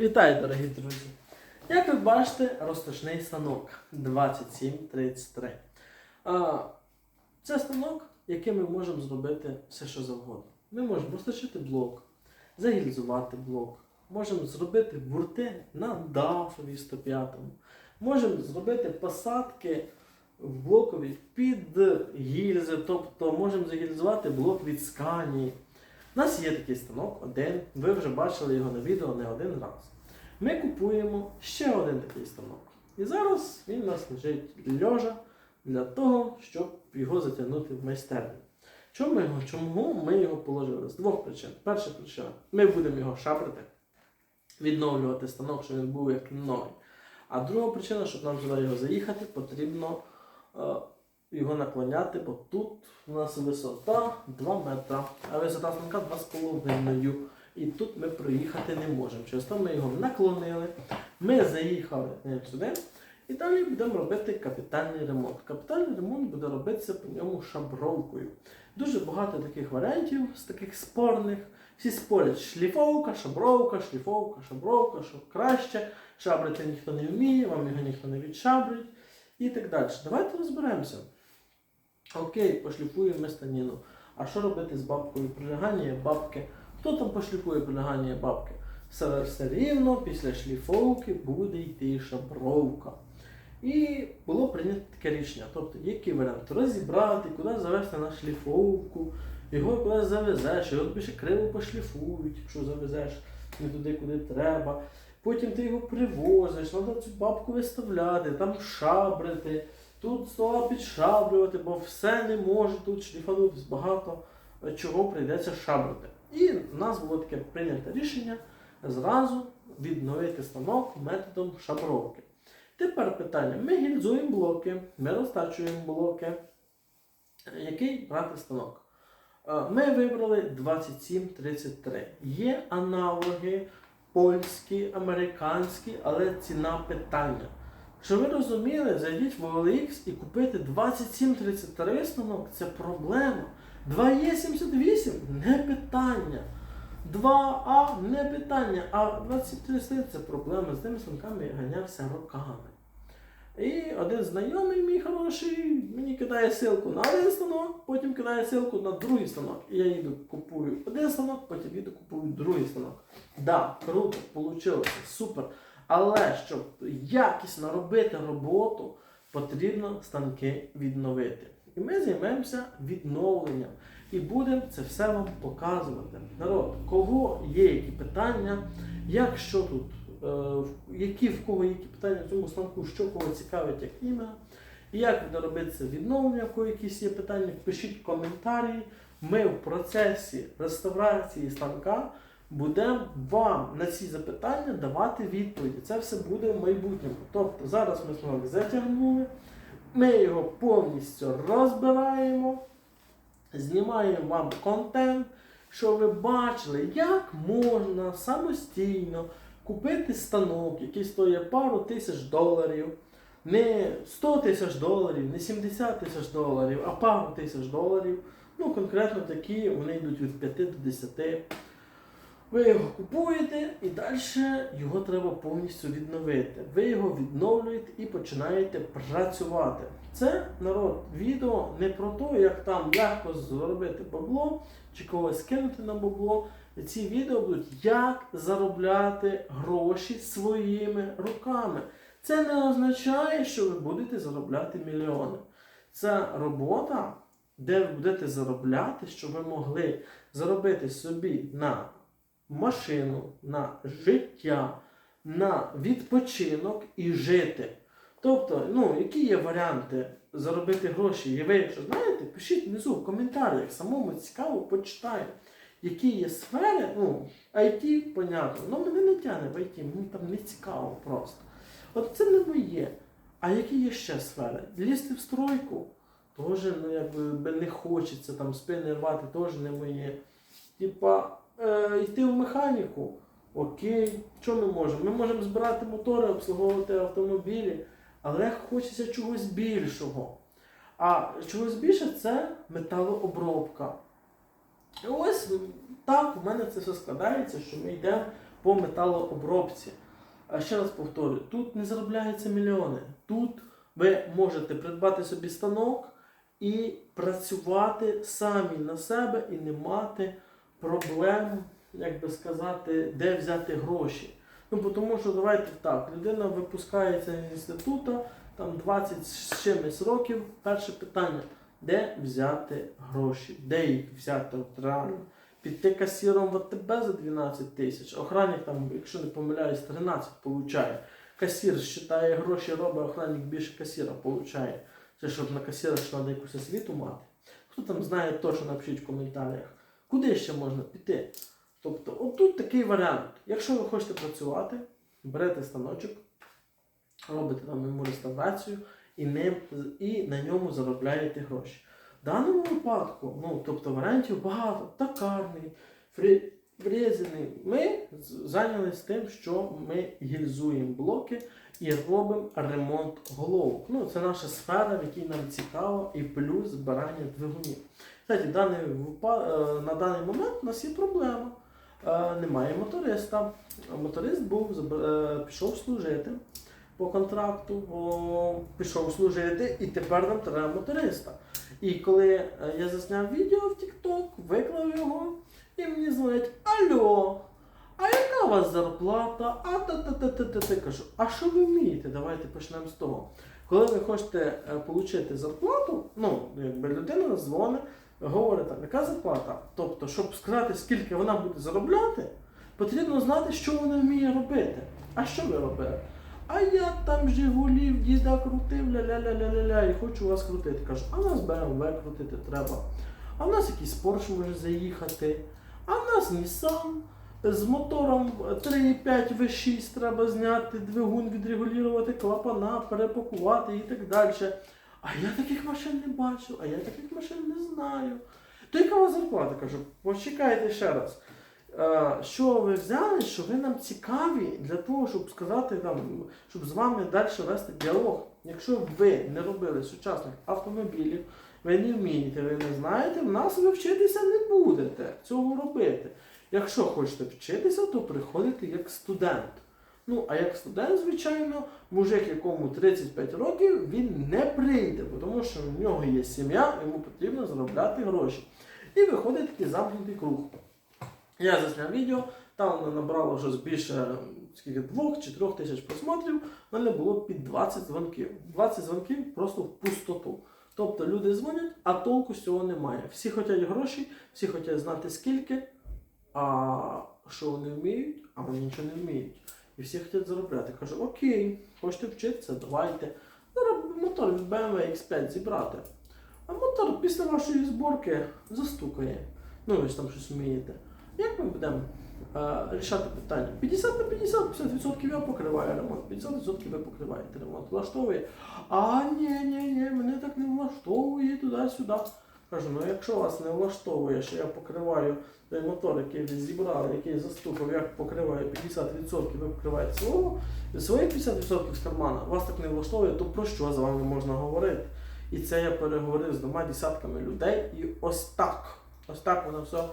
Вітаю, дорогі друзі! Як ви бачите, розташний станок 2733. Це станок, яким ми можемо зробити все, що завгодно. Ми можемо розташити блок, загільзувати блок, можемо зробити бурти на дафові 105, можемо зробити посадки в блокові під гільзи, тобто можемо загільзувати блок від сканії. У нас є такий станок, один, ви вже бачили його на відео не один раз. Ми купуємо ще один такий станок. І зараз він у нас лежить льожа для того, щоб його затягнути в майстерню. Чому його, чому ми його положили? З двох причин. Перша причина, ми будемо його шабрити, відновлювати станок, щоб він був як новий. А друга причина, щоб нам сюди його заїхати, потрібно е, його наклоняти, бо тут у нас висота 2 метра, а висота станка 2,5. І тут ми проїхати не можемо. Через то ми його наклонили, ми заїхали е, сюди. І далі будемо робити капітальний ремонт. Капітальний ремонт буде робитися по ньому шабровкою. Дуже багато таких варіантів з таких спорних. Всі спорять шліфовка, шабровка, шліфовка, шабровка, що краще. Шабрити ніхто не вміє, вам його ніхто не відшабрить і так далі. Давайте розберемося. Окей, пошліфуємо ми станіну. А що робити з бабкою? Прилягання бабки. Хто там пошліфує прилягання бабки? Все, все рівно після шліфовки буде йти шабровка. І було прийнято таке рішення. Тобто, який варіант? Розібрати, куди завести на шліфовку, його кудись завезеш, його ще криво пошліфують, якщо завезеш не туди, куди треба. Потім ти його привозиш, треба цю бабку виставляти, там шабрити, тут стола підшаблювати, бо все не може тут шліфанутись, багато чого прийдеться шабрити. І в нас було таке прийнято рішення зразу відновити станок методом шабровки. Тепер питання: ми гільзуємо блоки, ми розтачуємо блоки. Який брати станок? Е, Ми вибрали 2733. Є аналоги польські, американські, але ціна питання. Щоб ви розуміли, зайдіть в OLX і купити 2733 станок це проблема. 2Е78 не питання. 2А не питання. А 2733 це проблема. З тими станками я ганявся роками. І один знайомий мій хороший мені кидає ссылку на один станок, потім кидає ссылку на другий станок. І я їду купую один станок, потім їду купую другий станок. Да, круто, вийшло, супер. Але щоб якісно робити роботу, потрібно станки відновити. І ми займемося відновленням. І будемо це все вам показувати. Народ, кого є які питання, як тут, е, які в кого які питання в цьому станку, що кого цікавить, як іменно, і як буде робитися відновлення, кого якісь є питання, пишіть коментарі. Ми в процесі реставрації станка будемо вам на ці запитання давати відповіді. Це все буде в майбутньому. Тобто зараз ми станок затягнули, ми його повністю розбираємо, знімаємо вам контент, щоб ви бачили, як можна самостійно купити станок, який стоїть пару тисяч доларів. Не 100 тисяч доларів, не 70 тисяч доларів, а пару тисяч доларів. Ну, конкретно такі, вони йдуть від 5 до 10. Ви його купуєте і далі його треба повністю відновити. Ви його відновлюєте і починаєте працювати. Це народ відео не про те, як там легко зробити бабло чи когось кинути на бабло. Ці відео будуть як заробляти гроші своїми руками. Це не означає, що ви будете заробляти мільйони. Це робота, де ви будете заробляти, щоб ви могли заробити собі на машину, на життя, на відпочинок і жити. Тобто, ну, які є варіанти заробити гроші? І ви, якщо знаєте, пишіть внизу в коментарях, самому цікаво почитаю. Які є сфери, ну, IT, понятно, але мене не тягне в IT, мені там не цікаво просто. От це не моє. А які є ще сфери? Лізти в стройку теж ну, якби не хочеться, там спини рвати теж не моє. Типа, е, йти в механіку. Окей, що ми можемо? Ми можемо збирати мотори, обслуговувати автомобілі, але хочеться чогось більшого. А чогось більше це металообробка. І ось так у мене це все складається, що ми йдемо по металообробці. А ще раз повторюю, тут не заробляються мільйони. Тут ви можете придбати собі станок і працювати самі на себе і не мати проблем, як би сказати, де взяти гроші. Ну, тому що давайте так, людина випускається з інституту, там 20 з чимось років. Перше питання, де взяти гроші? Де їх взяти от реально? Піти касіром в АТБ за 12 тисяч, охранник там, якщо не помиляюсь, 13 получає. Касір считає гроші, робить, охранник більше касіра получає. Це щоб на касіра ж треба якусь освіту мати. Хто там знає точно напишіть в коментарях. Куди ще можна піти? Тобто, отут такий варіант. Якщо ви хочете працювати, берете станочок, робите там йому реставрацію і, ним, і на ньому заробляєте гроші. В даному випадку, ну, тобто варіантів багато. Токарний, фрі, фрезерний. Ми зайнялись тим, що ми гільзуємо блоки і робимо ремонт головок. Ну, це наша сфера, в якій нам цікаво, і плюс збирання двигунів. Кстати, е, на даний момент у нас є проблема. Е, Немає моториста. Моторист був, е, пішов служити по контракту, о, пішов служити, і тепер нам треба моториста. І коли я засняв відео в TikTok, виклав його, і мені дзвонять: Алло, а яка у вас зарплата? А та та та та та та кажу, а що ви вмієте? Давайте почнемо з того. Коли ви хочете е, отримати зарплату, ну, якби людина дзвонить, говорить яка зарплата? Тобто, щоб сказати, скільки вона буде заробляти, потрібно знати, що вона вміє робити. А що ви робите? А я там Жигулів, діда крутив, ля-ля-ля-ля-ля-ля, і хочу вас крутити. Кажу, а нас BMW крутити треба. А в нас якийсь Porsche може заїхати. А в нас Nissan з мотором 3,5 V6 треба зняти, двигун відрегулювати, клапана, перепакувати і так далі. А я таких машин не бачив, а я таких машин не знаю. То яка у вас зарплата? Кажу, почекайте ще раз. Е, Що ви взяли, що ви нам цікаві для того, щоб сказати там, щоб з вами далі вести діалог. Якщо ви не робили сучасних автомобілів, ви не вмієте, ви не знаєте, в нас ви вчитися не будете цього робити. Якщо хочете вчитися, то приходите як студент. Ну, а як студент, звичайно, мужик, якому 35 років, він не прийде, тому що в нього є сім'я, йому потрібно заробляти гроші. І виходить такий замкнутий круг. Я засняв відео, там воно набрало вже більше скільки, двох чи трьох тисяч просмотрів, в мене було під 20 дзвонків. 20 дзвонків просто в пустоту. Тобто люди дзвонять, а толку з цього немає. Всі хочуть гроші, всі хочуть знати скільки, а що вони вміють, а вони нічого не вміють. І всі хочуть заробляти. Кажу, окей, хочете вчитися, давайте. Зараз мотор від BMW X5 зібрати. А мотор після вашої зборки застукає. Ну, ви ж там щось вмієте. Як ми будемо е, рішати питання? 50 на 50, 50% я покриваю ремонт, 50% ви покриваєте ремонт. Влаштовує. А ні, ні, ні, мене так не влаштовує туди-сюди. Кажу, ну якщо вас не влаштовує, що я покриваю той мотор, який ви зібрали, який застукав, я покриваю 50%, ви покриваєте свого, свої 50% з кармана, вас так не влаштовує, то про що з вами можна говорити? І це я переговорив з двома десятками людей, і ось так, ось так воно все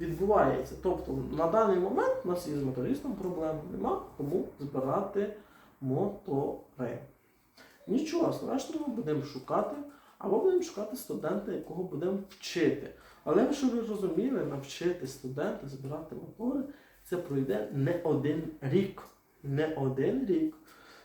відбувається. Тобто на даний момент у нас є з мотористом проблем, нема кому збирати мотори. Нічого страшного, будемо шукати, або будемо шукати студента, якого будемо вчити. Але щоб ви розуміли, навчити студента збирати мотори, це пройде не один рік. Не один рік.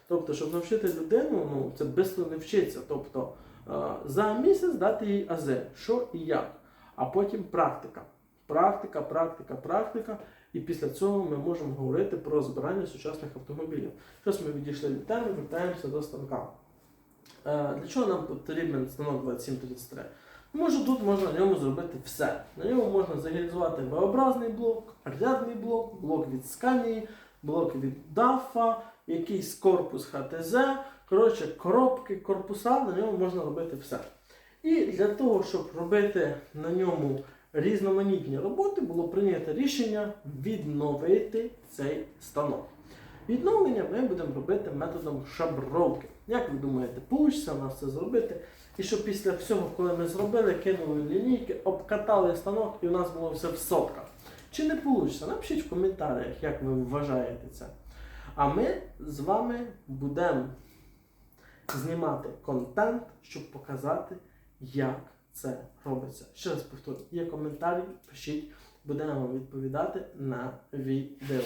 Тобто, щоб навчити людину, ну це швидко не вчиться. Тобто е, за місяць дати їй АЗ, що і як, а потім практика. Практика, практика, практика. І після цього ми можемо говорити про збирання сучасних автомобілів. Щось ми відійшли від теми, вертаємося до станка. Е, Для чого нам потрібен станок 2733? Тому тут можна на ньому зробити все. На ньому можна загілізувати V-образний блок, рядний блок, блок від Scania, блок від DAF, якийсь корпус ХТЗ. Коротше, коробки, корпуса, на ньому можна робити все. І для того, щоб робити на ньому різноманітні роботи, було прийнято рішення відновити цей станок. Відновлення ми будемо робити методом шабровки. Як ви думаєте, вийде нас це зробити? І щоб після всього, коли ми зробили, кинули лінійки, обкатали станок і у нас було все в сотках. чи не вийде. Напишіть в коментарях, як ви вважаєте це. А ми з вами будемо знімати контент, щоб показати, як це робиться. Ще раз повторю, є коментарі, пишіть, будемо відповідати на відео.